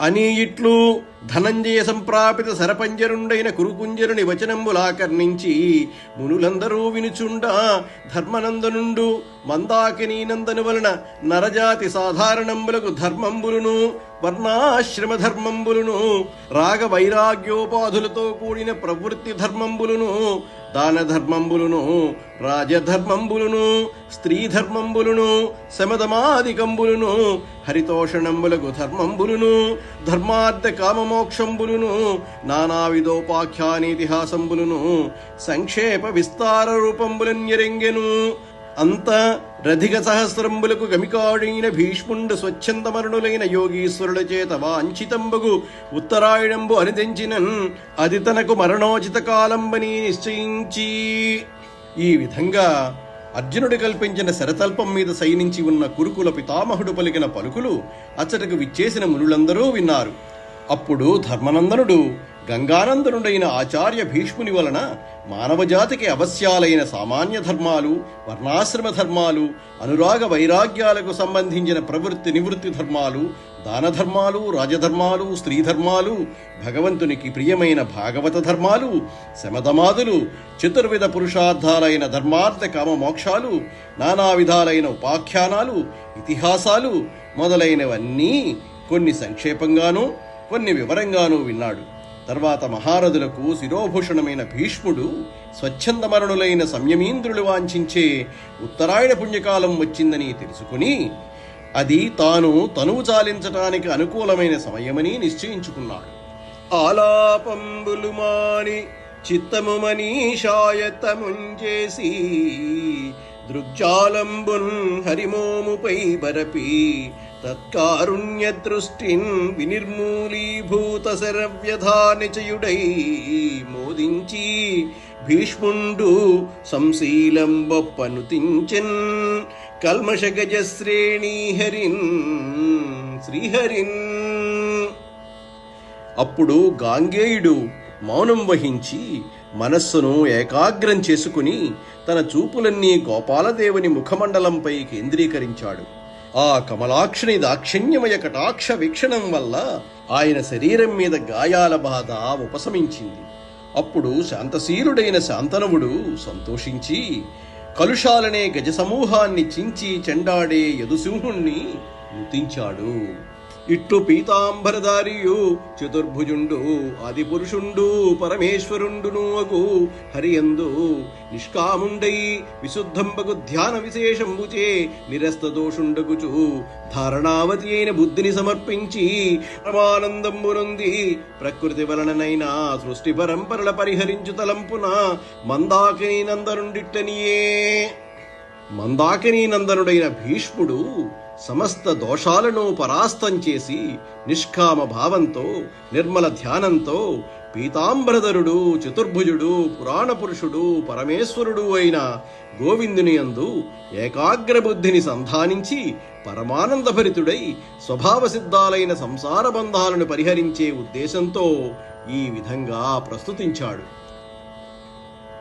అని ఇట్లు ధనంజయ సంప్రాపిత సరపంజరుండైన కురుకుంజరుని వచనంబులాకర్ణించి మునులందరూ వినుచుండా ధర్మనందనుండు మందాకినీ నందను వలన నరజాతి సాధారణంబులకు ధర్మంబులును వర్ణాశ్రమ ధర్మంబులును రాగ వైరాగ్యోపాధులతో కూడిన ప్రవృత్తి ధర్మంబులును దాన ధర్మంబులును రాజధర్మంబులును స్త్రీ ధర్మంబులును శమదమాదికంబులును హరితోషణంబులకు ధర్మంబులును ధర్మార్థ కామమోక్షంబులును నానావిధోపాఖ్యానేతిహాసంబులును సంక్షేప విస్తార రూపంబులన్యరెంగెను అంత రధిక సహస్రంబులకు గమికాడైన భీష్ముండు స్వచ్ఛందమరణులైన యోగీశ్వరుల చేత వాంఛితంబగు ఉత్తరాయణంబు అనిదించినన్ అది తనకు మరణోచిత కాలంబని నిశ్చయించి. ఈ విధంగా అర్జునుడు కల్పించిన శరతల్పం మీద సైనించి ఉన్న కురుకుల పితామహుడు పలికిన పలుకులు అచ్చటకు విచ్చేసిన మునులందరూ విన్నారు. అప్పుడు ధర్మనందనుడు గంగానందనుడైన ఆచార్య భీష్ముని వలన మానవజాతికి అవశ్యాలైన సామాన్య ధర్మాలు వర్ణాశ్రమ ధర్మాలు అనురాగ వైరాగ్యాలకు సంబంధించిన ప్రవృత్తి నివృత్తి ధర్మాలు దాన ధర్మాలు రాజధర్మాలు స్త్రీ ధర్మాలు భగవంతునికి ప్రియమైన భాగవత ధర్మాలు శమధమాదులు చతుర్విధ పురుషార్థాలైన ధర్మార్థ కామ మోక్షాలు నానా విధాలైన ఉపాఖ్యానాలు ఇతిహాసాలు మొదలైనవన్నీ కొన్ని సంక్షేపంగానూ కొన్ని వివరంగానూ విన్నాడు. తర్వాత మహారథులకు శిరోభూషణమైన భీష్ముడు స్వచ్ఛందమరణులైన సంయమీంద్రులు వాంఛించే ఉత్తరాయణ పుణ్యకాలం వచ్చిందని తెలుసుకుని అది తాను తనువు చాలించటానికి అనుకూలమైన సమయమని నిశ్చయించుకున్నాడు. ఆలాపంబులు మాని చిత్తము మనీషాయతముంచేసి దృగ్జాలంబున్ హరిమోముపై బరపి తత్కారుణ్య దృష్టిన్ వినిర్మూలీభూత శరవ్యధానిచయుడై మోదించి భీష్ముండు సంశీలంబొప్పనుతించెన్ కల్మషగజ శ్రేణీ హరిన్ శ్రీహరిన్ అప్పుడు గాంగేయుడు మౌనం వహించి మనస్సును ఏకాగ్రం చేసుకుని తన చూపులన్నీ గోపాలదేవుని ముఖమండలంపై కేంద్రీకరించాడు. ఆ కమలాక్షిని దాక్షిణ్యమయ కటాక్ష వీక్షణం వల్ల ఆయన శరీరం మీద గాయాల బాధ ఉపశమించింది. అప్పుడు శాంతశీలుడైన శాంతనవుడు సంతోషించి కలుషాలనే గజసమూహాన్ని చించి చెండాడే యదుసింహుణ్ణి ముతించాడు ఇట్టు పీతాంబరదారియు చతుర్భుజుండు ఆది పురుషుండు పరమేశ్వరుండును అగు. హరియందు నిష్కాముండై విశుద్ధంబకు ధ్యాన విశేషంబుచే నిరస్త దోషుండగుచు ధారణావతి అయిన బుద్ధిని సమర్పించి పరమానందంబునంది ప్రకృతి వలననైనా సృష్టి పరంపరల పరిహరించు తలంపున మందాకిని నందరుండిట్టనియే మందాకిని నందనుడైన భీష్ముడు సమస్త దోషాలను పరాస్తం చేసి నిష్కామ భావంతో నిర్మల ధ్యానంతో పీతాంబరధరుడు చతుర్భుజుడు పురాణ పురుషుడు పరమేశ్వరుడు అయిన గోవిందుని యందు ఏకాగ్రబుద్ధిని సంధానించి పరమానందభరితుడై స్వభావ సిద్ధాలైన సంసార బంధాలను పరిహరించే ఉద్దేశంతో ఈ విధంగా ప్రస్తుతించాడు.